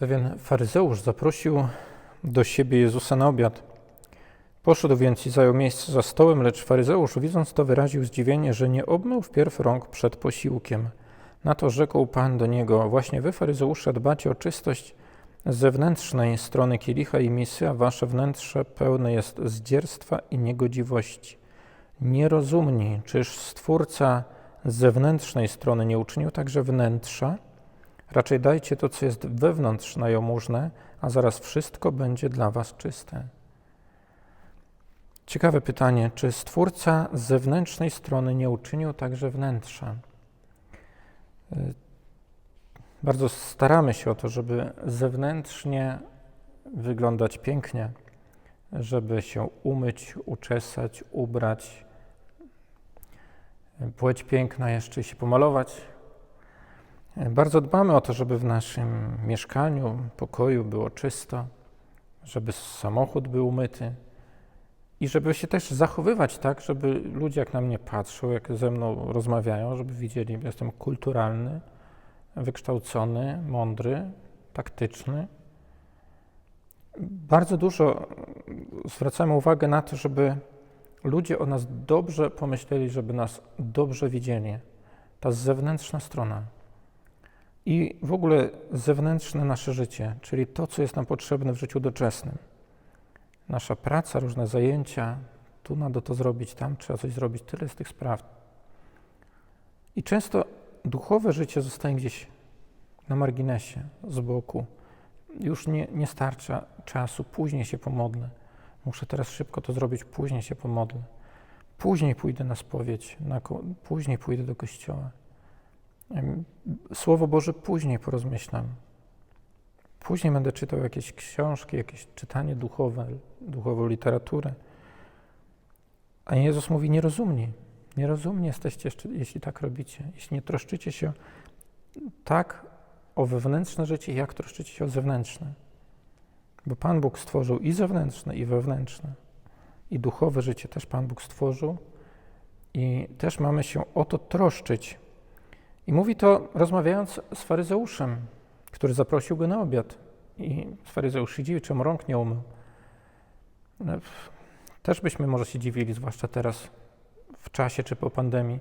Pewien faryzeusz zaprosił do siebie Jezusa na obiad. Poszedł więc i zajął miejsce za stołem, lecz faryzeusz, widząc to, wyraził zdziwienie, że nie obmył wpierw rąk przed posiłkiem. Na to rzekł Pan do niego: Właśnie wy, faryzeusze, dbacie o czystość zewnętrznej strony kielicha i misy, a wasze wnętrze pełne jest zdzierstwa i niegodziwości. Nierozumni, czyż Stwórca zewnętrznej strony nie uczynił także wnętrza? Raczej dajcie to, co jest wewnątrz na jałmużnę, a zaraz wszystko będzie dla was czyste. Ciekawe pytanie, czy Stwórca z zewnętrznej strony nie uczynił także wnętrza? Y, Bardzo staramy się o to, żeby zewnętrznie wyglądać pięknie, żeby się umyć, uczesać, ubrać, płeć piękna jeszcze się pomalować. Bardzo dbamy o to, żeby w naszym mieszkaniu, pokoju było czysto, żeby samochód był umyty i żeby się też zachowywać tak, żeby ludzie jak na mnie patrzą, jak ze mną rozmawiają, żeby widzieli, że jestem kulturalny, wykształcony, mądry, taktyczny. Bardzo dużo zwracamy uwagę na to, żeby ludzie o nas dobrze pomyśleli, żeby nas dobrze widzieli. Ta zewnętrzna strona. I w ogóle zewnętrzne nasze życie, czyli to, co jest nam potrzebne w życiu doczesnym. Nasza praca, różne zajęcia, tu nado to zrobić, tam trzeba coś zrobić, tyle z tych spraw. I często duchowe życie zostaje gdzieś na marginesie, z boku. Już nie, nie starcza czasu, później się pomodlę. Muszę teraz szybko to zrobić, później się pomodlę. Później pójdę na spowiedź, na, później pójdę do kościoła. Słowo Boże później porozmyślam. Później będę czytał jakieś książki, jakieś czytanie duchowe, duchową literaturę. A Jezus mówi nierozumni. Nierozumni jesteście, jeśli tak robicie. Jeśli nie troszczycie się tak o wewnętrzne życie, jak troszczycie się o zewnętrzne. Bo Pan Bóg stworzył i zewnętrzne, i wewnętrzne. I duchowe życie też Pan Bóg stworzył. I też mamy się o to troszczyć. I mówi to rozmawiając z faryzeuszem, który zaprosił go na obiad. I faryzeusz się dziwi, czemu rąk nie umył. No, Też byśmy może się dziwili, zwłaszcza teraz w czasie czy po pandemii,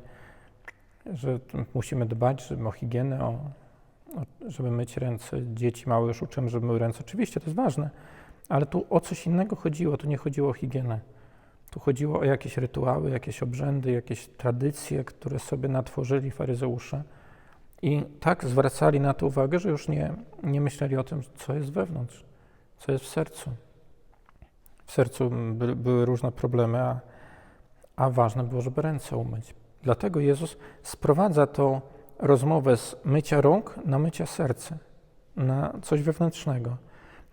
że musimy dbać żeby o higienę, o, o, żeby myć ręce. Dzieci małe już uczymy, żeby myły ręce. Oczywiście to jest ważne, ale tu o coś innego chodziło. Tu nie chodziło o higienę. Tu chodziło o jakieś rytuały, jakieś obrzędy, jakieś tradycje, które sobie natworzyli faryzeusze. I tak zwracali na to uwagę, że już nie, nie myśleli o tym, co jest wewnątrz, co jest w sercu. W sercu by, były różne problemy, a, a ważne było, żeby ręce umyć. Dlatego Jezus sprowadza tą rozmowę z mycia rąk na mycia serca, na coś wewnętrznego.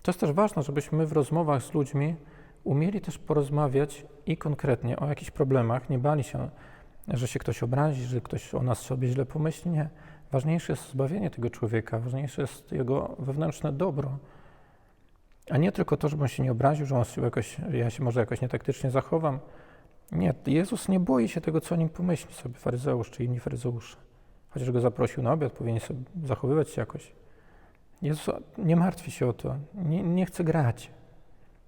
To jest też ważne, żebyśmy w rozmowach z ludźmi umieli też porozmawiać i konkretnie o jakichś problemach, nie bali się, że się ktoś obrazi, że ktoś o nas sobie źle pomyśli. Nie. Ważniejsze jest zbawienie tego człowieka, ważniejsze jest jego wewnętrzne dobro, a nie tylko to, żeby on się nie obraził, że on się jakoś, ja się może jakoś nietaktycznie zachowam. Nie, Jezus nie boi się tego, co o nim pomyśli sobie faryzeusz czy inni faryzeusze. Chociaż go zaprosił na obiad, powinien sobie zachowywać się jakoś. Jezus nie martwi się o to, nie, nie chce grać.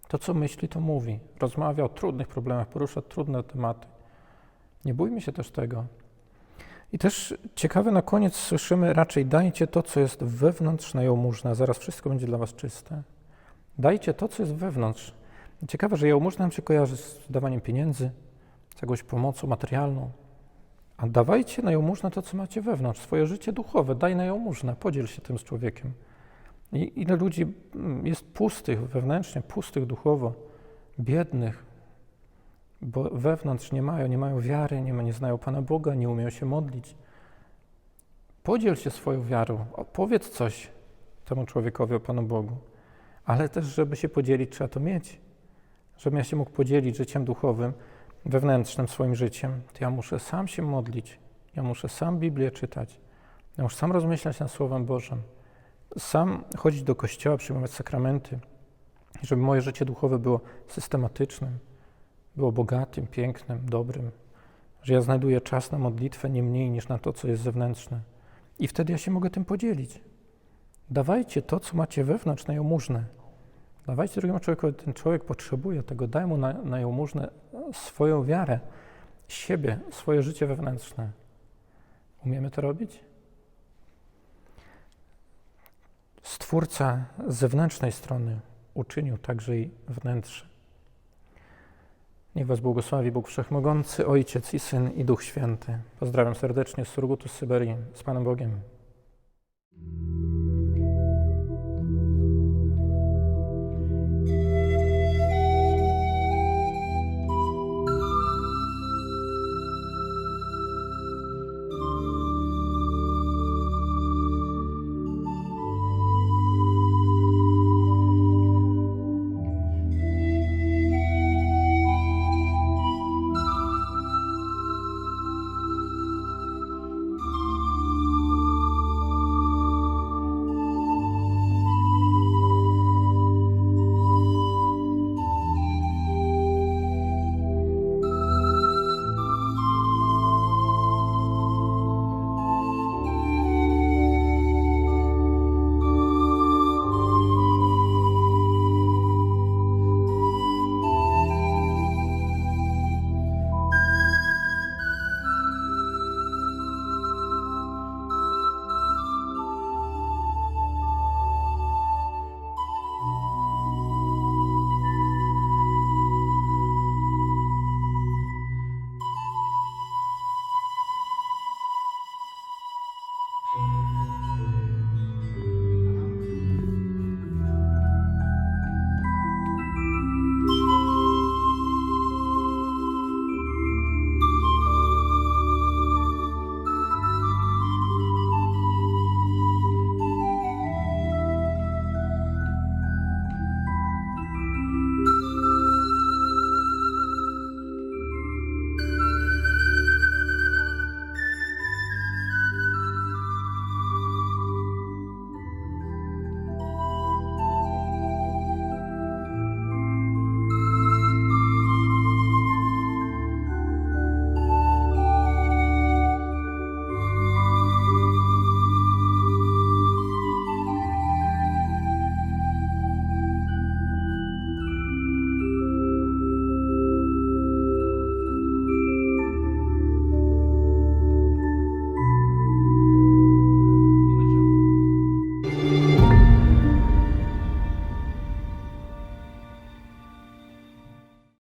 To, co myśli, to mówi. Rozmawia o trudnych problemach, porusza trudne tematy. Nie bójmy się też tego. I też ciekawe na koniec słyszymy raczej dajcie to, co jest wewnątrz na jałmużnę, a zaraz wszystko będzie dla was czyste. Dajcie to, co jest wewnątrz. Ciekawe, że jałmużna nam się kojarzy z dawaniem pieniędzy, z jakąś pomocą materialną. A dawajcie na jałmużnę to, co macie wewnątrz, swoje życie duchowe. Daj na jałmużnę, podziel się tym z człowiekiem. I ile ludzi mm, jest pustych wewnętrznie, pustych duchowo, biednych, bo wewnątrz nie mają, nie mają wiary, nie, ma, nie znają Pana Boga, nie umieją się modlić. Podziel się swoją wiarą, opowiedz coś temu człowiekowi o Panu Bogu, ale też, żeby się podzielić, trzeba to mieć. Żebym ja się mógł podzielić życiem duchowym, wewnętrznym swoim życiem, to ja muszę sam się modlić, ja muszę sam Biblię czytać, ja muszę sam rozmyślać nad Słowem Bożym, sam chodzić do kościoła, przyjmować sakramenty, żeby moje życie duchowe było systematycznym, było bogatym, pięknym, dobrym, że ja znajduję czas na modlitwę nie mniej niż na to, co jest zewnętrzne. I wtedy ja się mogę tym podzielić. Dawajcie to, co macie wewnątrz na jałmużnę. Dawajcie drugiemu człowiekowi, ten człowiek potrzebuje tego, daj mu na, na jałmużnę swoją wiarę, siebie, swoje życie wewnętrzne. Umiemy to robić? Stwórca z zewnętrznej strony uczynił także i wnętrze. Niech Was błogosławi Bóg Wszechmogący, Ojciec i Syn i Duch Święty. Pozdrawiam serdecznie z Surgutu z Syberii, z Panem Bogiem.